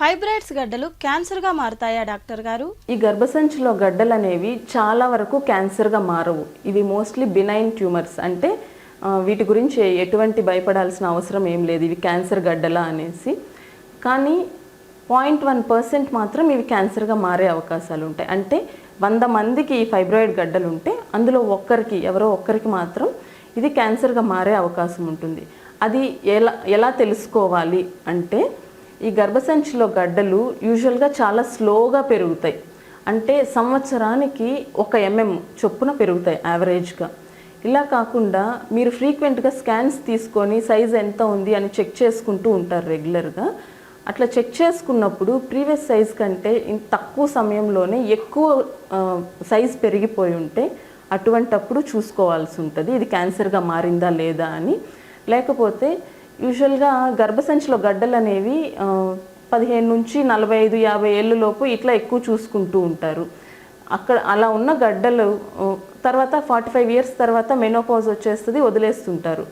Fibroids గడ్డలు క్యాన్సర్గా మారుతాయా doctor గారు? ఈ గర్భసంచిలో గడ్డలు అనేవి చాలా వరకు క్యాన్సర్గా మారవు. ఇవి మోస్ట్లీ బినైన్ ట్యూమర్స్ అంటే వీటి గురించి ఎటువంటి భయపడాల్సిన అవసరం ఏం లేదు. ఇవి క్యాన్సర్ గడ్డలా అనేసి. కానీ పాయింట్ వన్ పర్సెంట్ మాత్రం ఇవి క్యాన్సర్గా మారే అవకాశాలు ఉంటాయి. అంటే వంద మందికి ఈ ఫైబ్రాయిడ్ గడ్డలు ఉంటే అందులో ఒక్కరికి ఎవరో ఒక్కరికి మాత్రం ఇది క్యాన్సర్గా మారే అవకాశం ఉంటుంది. అది ఎలా ఎలా తెలుసుకోవాలి అంటే ఈ గర్భసంచిలో గడ్డలు యూజువల్గా చాలా స్లోగా పెరుగుతాయి. అంటే సంవత్సరానికి ఒక ఎంఎం చొప్పున పెరుగుతాయి యావరేజ్గా ఇలా కాకుండా మీరు ఫ్రీక్వెంట్గా స్కాన్స్ తీసుకొని సైజ్ ఎంత ఉంది అని చెక్ చేసుకుంటూ ఉంటారు రెగ్యులర్గా అట్లా చెక్ చేసుకున్నప్పుడు ప్రీవియస్ సైజ్ కంటే తక్కువ సమయంలోనే ఎక్కువ సైజ్ పెరిగిపోయి ఉంటే అటువంటప్పుడు చూసుకోవాల్సి ఉంటుంది. ఇది క్యాన్సర్గా మారిందా లేదా అని. లేకపోతే యూజువల్గా గర్భసంచిలో గడ్డలు అనేవి పదిహేను నుంచి నలభై ఐదు యాభై ఏళ్ళలోపు ఇట్లా ఎక్కువ చూసుకుంటూ ఉంటారు. అక్కడ అలా ఉన్న గడ్డలు తర్వాత ఫార్టీ ఫైవ్ ఇయర్స్ తర్వాత మెనోపాజ్ వచ్చేస్తుంది వదిలేస్తుంటారు.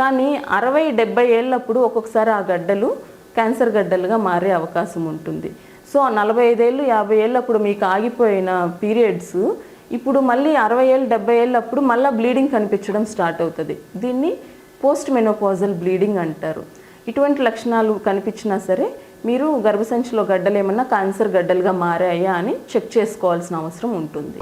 కానీ అరవై డెబ్బై ఏళ్ళప్పుడు ఒక్కొక్కసారి ఆ గడ్డలు క్యాన్సర్ గడ్డలుగా మారే అవకాశం ఉంటుంది. సో ఆ నలభై ఐదేళ్ళు యాభై ఏళ్ళప్పుడు మీకు ఆగిపోయిన పీరియడ్స్ ఇప్పుడు మళ్ళీ అరవై ఏళ్ళు డెబ్బై ఏళ్ళప్పుడు మళ్ళీ బ్లీడింగ్ కనిపించడం స్టార్ట్ అవుతుంది. దీన్ని పోస్ట్ మెనోపాజల్ బ్లీడింగ్ అంటారు. ఇటువంటి లక్షణాలు కనిపించినా సరే మీరు గర్భసంచిలో గడ్డలు ఏమన్నా క్యాన్సర్ గడ్డలుగా మారాయా అని చెక్ చేసుకోవాల్సిన అవసరం ఉంటుంది.